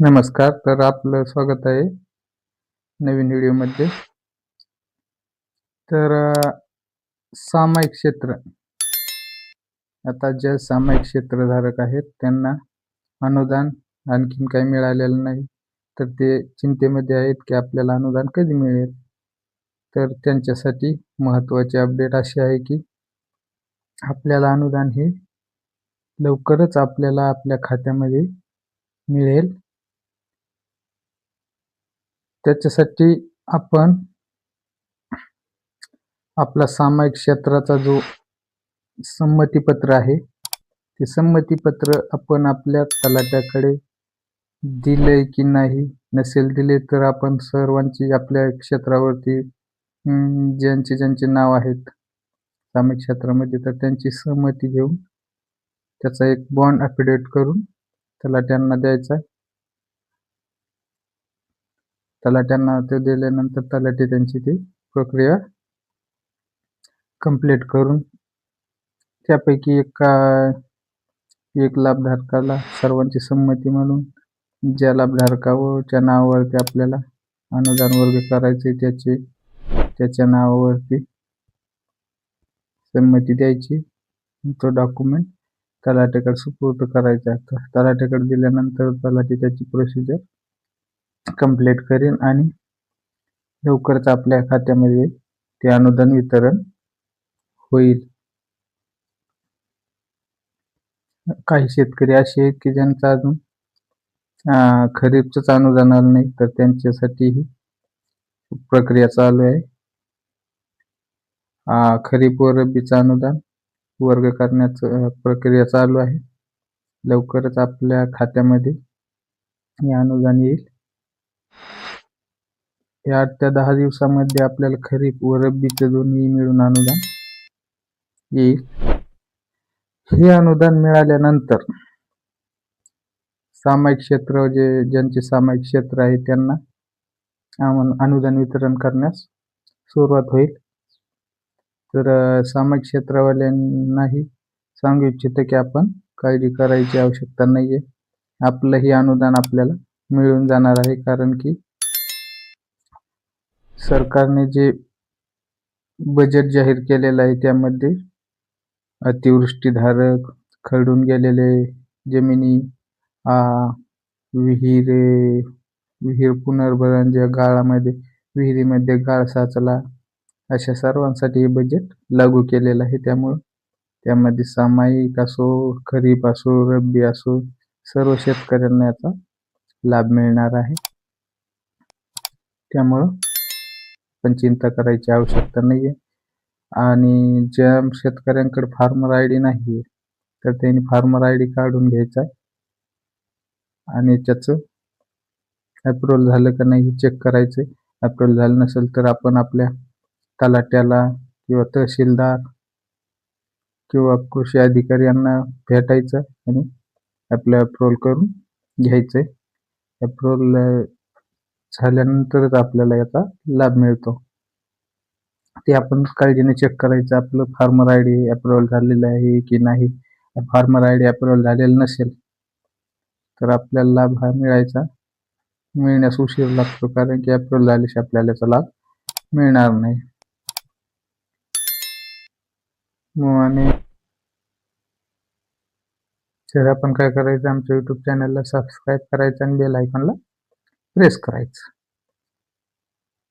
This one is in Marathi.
नमस्कार तर आपलं स्वागत आहे नवीन व्हिडिओमध्ये. तर सामायिक क्षेत्र. आता ज्या सामायिक क्षेत्रधारक आहेत त्यांना अनुदान आणखीन काही मिळालेलं नाही. तर ते चिंतेमध्ये आहेत की आपल्याला अनुदान कधी मिळेल? तर त्यांच्यासाठी महत्त्वाची अपडेट अशी आहे की आपल्याला अनुदान हे लवकरच आपल्याला आपल्या खात्यामध्ये मिळेल. त्याच्यासाठी आपण आपला सामायिक क्षेत्राचा जो संमतीपत्र आहे ते संमतीपत्र आपण आपल्या तलाट्याकडे दिलंय की नाही नसेल दिले तर आपण सर्वांची आपल्या क्षेत्रावरती ज्यांचे ज्यांचे नाव आहेत सामायिक क्षेत्रामध्ये तर त्यांची सहमती घेऊन त्याचा एक बॉन्ड अफिडेविट करून तलाट्यांना द्यायचा तलाट्यांना ते दिल्यानंतर तलाठी त्यांची ती प्रक्रिया कंप्लीट करून त्यापैकी एका एक लाभधारकाला सर्वांची संमती म्हणून ज्या लाभधारकावरच्या नावावरती आपल्याला अनुदान वर्ग करायचे त्याचे त्याच्या नावावरती संमती द्यायची. तो डॉक्युमेंट तलाट्याकडे सुपूर्द करायचा. तर तलाठ्याकडे दिल्यानंतर तलाठी त्याची प्रोसिजर कंप्लीट करेन आणि लवकरच आपल्या खात्यामध्ये ते अनुदान वितरण होईल. काही शेतकरी असे आहेत की ज्यांचं अजून खरीपचंच अनुदान आलं नाही तर त्यांच्यासाठी ही प्रक्रिया चालू आहे. खरीप व रब्बीचं अनुदान वर्ग करण्याचं प्रक्रिया चालू आहे. लवकरच आपल्या खात्यामध्ये हे अनुदान येईल. या आठत्या दहा दिवसामध्ये आपल्याला खरीप व रब्बीचे दोन्ही मिळून अनुदान. येईल हे अनुदान मिळाल्यानंतर सामायिक क्षेत्र जे ज्यांचे सामायिक क्षेत्र आहे त्यांना अनुदान वितरण करण्यास सुरुवात होईल. तर सामायिक क्षेत्रवाल्यांनाही सांगू इच्छितो की आपण काळजी करायची आवश्यकता नाहीये. आपलंही अनुदान आपल्याला मिळून जाणार आहे कारण की सरकारने जे बजेट जाहीर केलेलं आहे त्यामध्ये अतिवृष्टीधारक खरडून गेलेले जमिनी विहीर विहिरे विहीर पुनर्भरण ज्या गाळामध्ये विहिरीमध्ये गाळ साचला अशा सर्वांसाठी हे बजेट लागू केलेलं आहे. त्यामुळं त्यामध्ये सामायिक असो खरीप असो रब्बी असो सर्व शेतकऱ्यांना याचा लाभ मिळणार आहे. त्यामुळं पण चिंता करायची आवश्यकता नाही आहे आणि ज्या शेतकऱ्यांकडे फार्मर आय डी नाही तर त्यांनी फार्मर आय डी काढून घ्यायचा आहे. आणि त्याचं अप्रुव्हल झालं का नाही हे चेक करायचं अप्रुव्हल झालं नसेल तर आपण आपल्या तलाट्याला किंवा तहसीलदार किंवा कृषी अधिकारी यांना भेटायचं आणि आपलं अप्रुव्हल करून घ्यायचंय. अप्रुव्हल झाल्यानंतरच आपल्याला याचा लाभ मिळतो. ते आपण काळजीने चेक करायचं. आपलं फार्मर आय डी अप्रुव्हल झालेलं आहे की नाही? फार्मर आय डी अप्रुव्हल झालेलं नसेल तर आपल्याला लाभ हा मिळायचा मिळण्यास उशीर लागतो कारण की अप्रुव्हल झाल्याशी आपल्याला याचा लाभ मिळणार नाही. आणि तर आपण काय करायचं आमच्या युट्यूब चॅनलला सबस्क्राईब करायचं आणि बेल आयकॉनला प्रेस करायचं